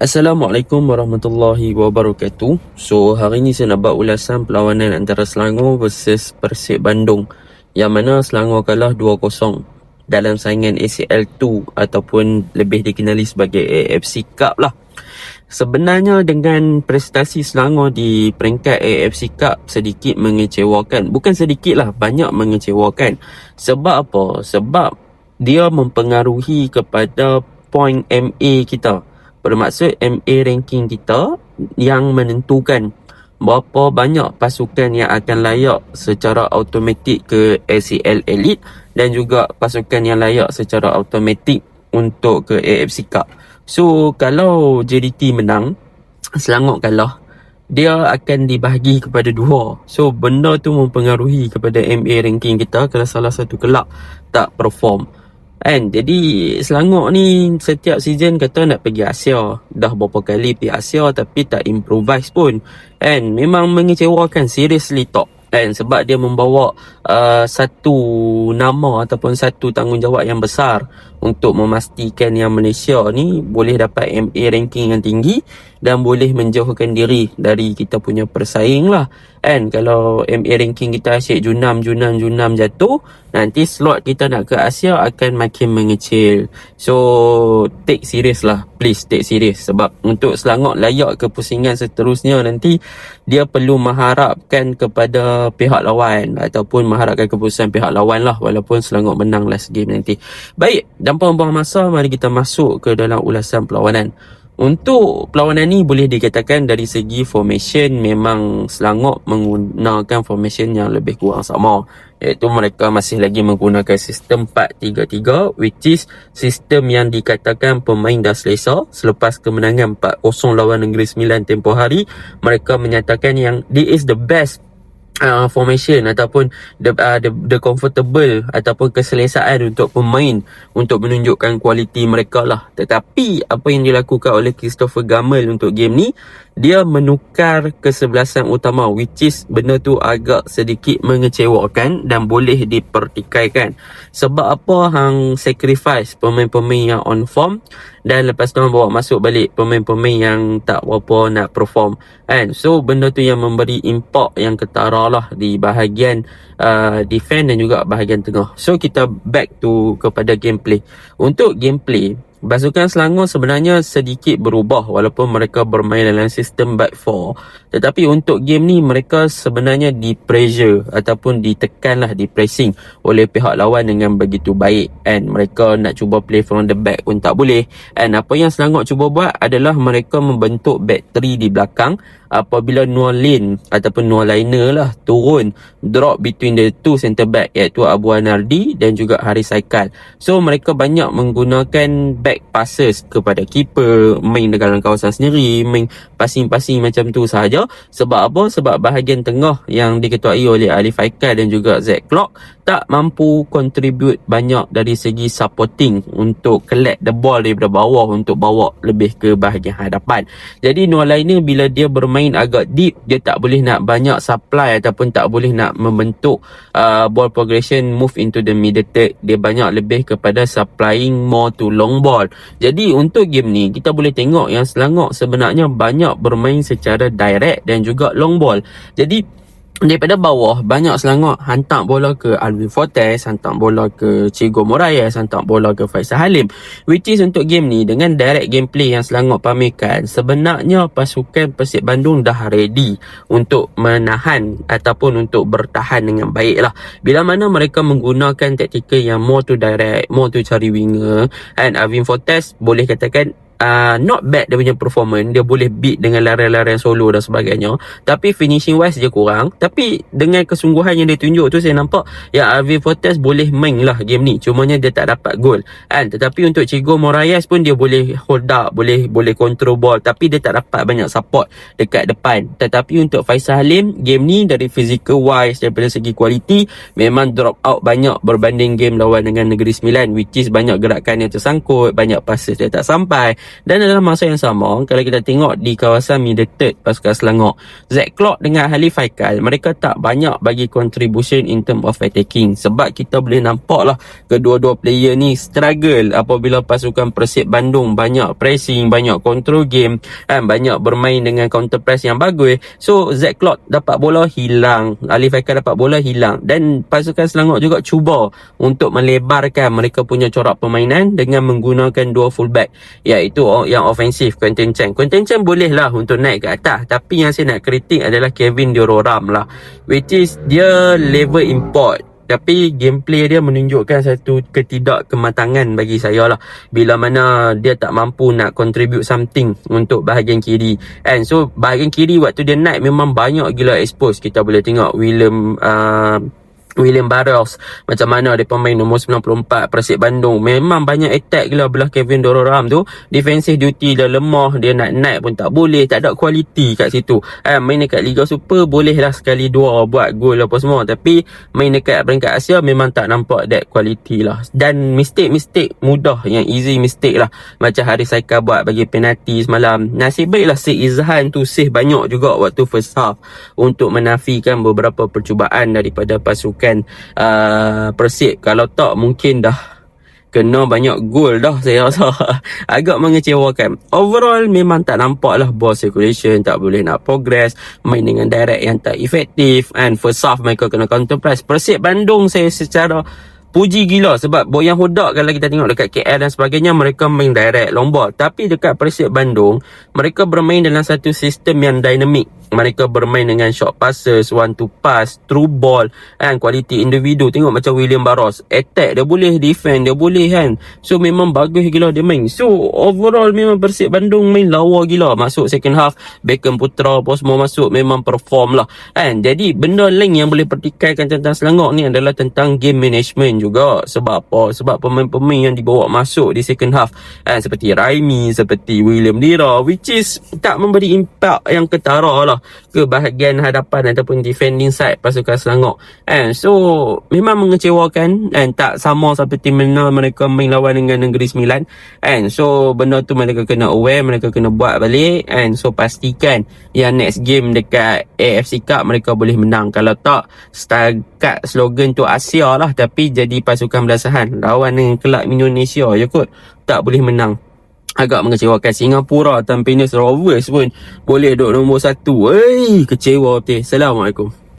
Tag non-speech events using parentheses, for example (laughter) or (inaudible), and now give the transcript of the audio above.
Assalamualaikum warahmatullahi wabarakatuh. So, hari ini saya nak buat ulasan perlawanan antara Selangor versus Persib Bandung. Yang mana Selangor kalah 2-0 dalam saingan ACL 2 ataupun lebih dikenali sebagai AFC Cup lah. Sebenarnya dengan prestasi Selangor di peringkat AFC Cup sedikit mengecewakan. Bukan sedikit lah, banyak mengecewakan. Sebab apa? Sebab dia mempengaruhi kepada point MA kita bermaksud MA ranking kita yang menentukan berapa banyak pasukan yang akan layak secara automatik ke ACL Elite dan juga pasukan yang layak secara automatik untuk ke AFC Cup. So kalau JDT menang, Selangor kalah, dia akan dibahagi kepada dua. So benda tu mempengaruhi kepada MA ranking kita kalau salah satu kelab tak perform. Kan? Jadi Selangor ni setiap season kata nak pergi Asia. Dah berapa kali pergi Asia tapi tak improvise pun. Kan? Memang mengecewakan seriously talk. Kan? Sebab dia membawa uh, satu nama ataupun satu tanggungjawab yang besar untuk memastikan yang Malaysia ni boleh dapat MA ranking yang tinggi dan boleh menjauhkan diri dari kita punya persaing lah. Kan kalau MA ranking kita asyik junam junam junam jatuh nanti slot kita nak ke Asia akan makin mengecil. So take serious lah. Please take serious. Sebab untuk Selangor layak ke pusingan seterusnya nanti dia perlu mengharapkan kepada pihak lawan ataupun mengharapkan keputusan pihak lawan lah walaupun Selangor menang last game nanti. Baik tanpa membuang masa mari kita masuk ke dalam ulasan perlawanan. Untuk perlawanan ni boleh dikatakan dari segi formation memang Selangor menggunakan formation yang lebih kurang sama. Iaitu mereka masih lagi menggunakan sistem 4-3-3 which is sistem yang dikatakan pemain dah selesa. Selepas kemenangan 4-0 lawan Negeri Sembilan tempoh hari mereka menyatakan yang this is the best uh, formation ataupun the, uh, the the comfortable ataupun keselesaan untuk pemain untuk menunjukkan kualiti mereka lah. Tetapi apa yang dilakukan oleh Christopher Gamel untuk game ni dia menukar kesebelasan utama which is benda tu agak sedikit mengecewakan dan boleh dipertikaikan. Sebab apa hang sacrifice pemain-pemain yang on form dan lepas tu bawa masuk balik pemain-pemain yang tak berapa nak perform. Kan so benda tu yang memberi impact yang ketara lah di bahagian uh, defend dan juga bahagian tengah. So kita back to kepada gameplay. Untuk gameplay Pasukan Selangor sebenarnya sedikit berubah walaupun mereka bermain dalam sistem back four. Tetapi untuk game ni mereka sebenarnya di pressure ataupun ditekanlah di pressing oleh pihak lawan dengan begitu baik and mereka nak cuba play from the back pun tak boleh. And apa yang Selangor cuba buat adalah mereka membentuk back three di belakang apabila Noah Lane ataupun Noah Liner lah turun drop between the two centre back iaitu Abu Anardi dan juga Haris Saikal. So mereka banyak menggunakan back passes kepada keeper, main dalam kawasan sendiri, main passing-passing macam tu sahaja. Sebab apa? Sebab bahagian tengah yang diketuai oleh Ali Faikal dan juga Zack Clock tak mampu contribute banyak dari segi supporting untuk collect the ball daripada bawah untuk bawa lebih ke bahagian hadapan. Jadi Noah Liner bila dia bermain main agak deep dia tak boleh nak banyak supply ataupun tak boleh nak membentuk uh, ball progression move into the middle third dia banyak lebih kepada supplying more to long ball jadi untuk game ni kita boleh tengok yang Selangor sebenarnya banyak bermain secara direct dan juga long ball. Jadi daripada bawah banyak Selangor. Hantar bola ke Alvin Fortes hantar bola ke Chigo Moraes hantar bola ke Faisal Halim. Which is untuk game ni dengan direct gameplay yang Selangor pamerkan sebenarnya pasukan Persib Bandung dah ready untuk menahan ataupun untuk bertahan dengan baik lah bila mana mereka menggunakan taktikal yang more to direct more to cari winger and Alvin Fortes boleh katakan uh, not bad dia punya performance. Dia boleh beat dengan larian-larian solo dan sebagainya. Tapi finishing wise dia kurang. Tapi dengan kesungguhan yang dia tunjuk tu saya nampak ya Alvin Fortes boleh main lah game ni. Cumanya dia tak dapat gol. Kan tetapi untuk Chigo Moraes pun dia boleh hold up boleh boleh control ball. Tapi dia tak dapat banyak support dekat depan. Tetapi untuk Faisal Halim game ni dari physical wise daripada segi kualiti memang drop out banyak berbanding game lawan dengan Negeri Sembilan which is banyak gerakan yang tersangkut banyak passes dia tak sampai Dan dalam masa yang sama, kalau kita tengok di kawasan middle third pasukan Selangor, Zack Clark dengan Halif Haikal, mereka tak banyak bagi contribution in term of attacking. Sebab kita boleh nampak lah kedua-dua player ni struggle apabila pasukan Persib Bandung banyak pressing, banyak control game, kan, banyak bermain dengan counter press yang bagus. So, Zack Clark dapat bola hilang, Halif Haikal dapat bola hilang. Dan pasukan Selangor juga cuba untuk melebarkan mereka punya corak permainan dengan menggunakan dua fullback iaitu yang ofensif Quentin Chen. Quentin Chen boleh lah untuk naik ke atas tapi yang saya nak kritik adalah Kevin Dioram lah which is dia level import. Tapi gameplay dia menunjukkan satu ketidak kematangan bagi saya lah. Bila mana dia tak mampu nak contribute something untuk bahagian kiri. And so bahagian kiri waktu dia naik memang banyak gila expose. Kita boleh tengok William uh, William Barros macam mana dia pemain nombor 94 Persib Bandung. Memang banyak attack gila belah Kevin Dororam tu. Defensive duty dia lemah. Dia nak naik pun tak boleh. Tak ada kualiti kat situ. Eh, main dekat Liga Super boleh lah sekali dua buat gol apa semua. Tapi main dekat peringkat Asia memang tak nampak that quality lah. Dan mistake-mistake mudah yang easy mistake lah. Macam Haris Saika buat bagi penalti semalam. Nasib baiklah si Izhan tu save banyak juga waktu first half untuk menafikan beberapa percubaan daripada pasukan bukan uh, Persib kalau tak mungkin dah kena banyak gol dah (laughs) saya rasa. Agak mengecewakan. Overall memang tak nampak lah ball circulation tak boleh nak progress main dengan direct yang tak efektif and first half mereka kena counter press Persib Bandung saya secara puji gila sebab Boyan Hodak kalau kita tengok dekat KL dan sebagainya mereka main direct long ball. Tapi dekat Persib Bandung mereka bermain dalam satu sistem yang dinamik mereka bermain dengan short passes, one to pass, through ball kan kualiti individu. Tengok macam William Barros attack dia boleh defend dia boleh kan. So memang bagus gila dia main. So overall memang Persib Bandung main lawa gila. Masuk second half Beckham Putra apa semua masuk memang perform lah. Kan jadi benda lain yang boleh pertikaikan tentang Selangor ni adalah tentang game management juga. Sebab apa? Sebab pemain-pemain yang dibawa masuk di second half. Kan seperti Raimi seperti William Dira which is tak memberi impact yang ketara lah ke bahagian hadapan ataupun defending side pasukan Selangor. And so memang mengecewakan and tak sama seperti mana mereka main lawan dengan Negeri Sembilan. And so benda tu mereka kena aware, mereka kena buat balik and so pastikan yang next game dekat AFC Cup mereka boleh menang. Kalau tak setakat slogan tu Asia lah tapi jadi pasukan belasahan lawan dengan kelab Indonesia je kot tak boleh menang agak mengecewakan Singapura tanpa Rovers pun boleh duduk nombor satu. Hei, kecewa betul. Assalamualaikum.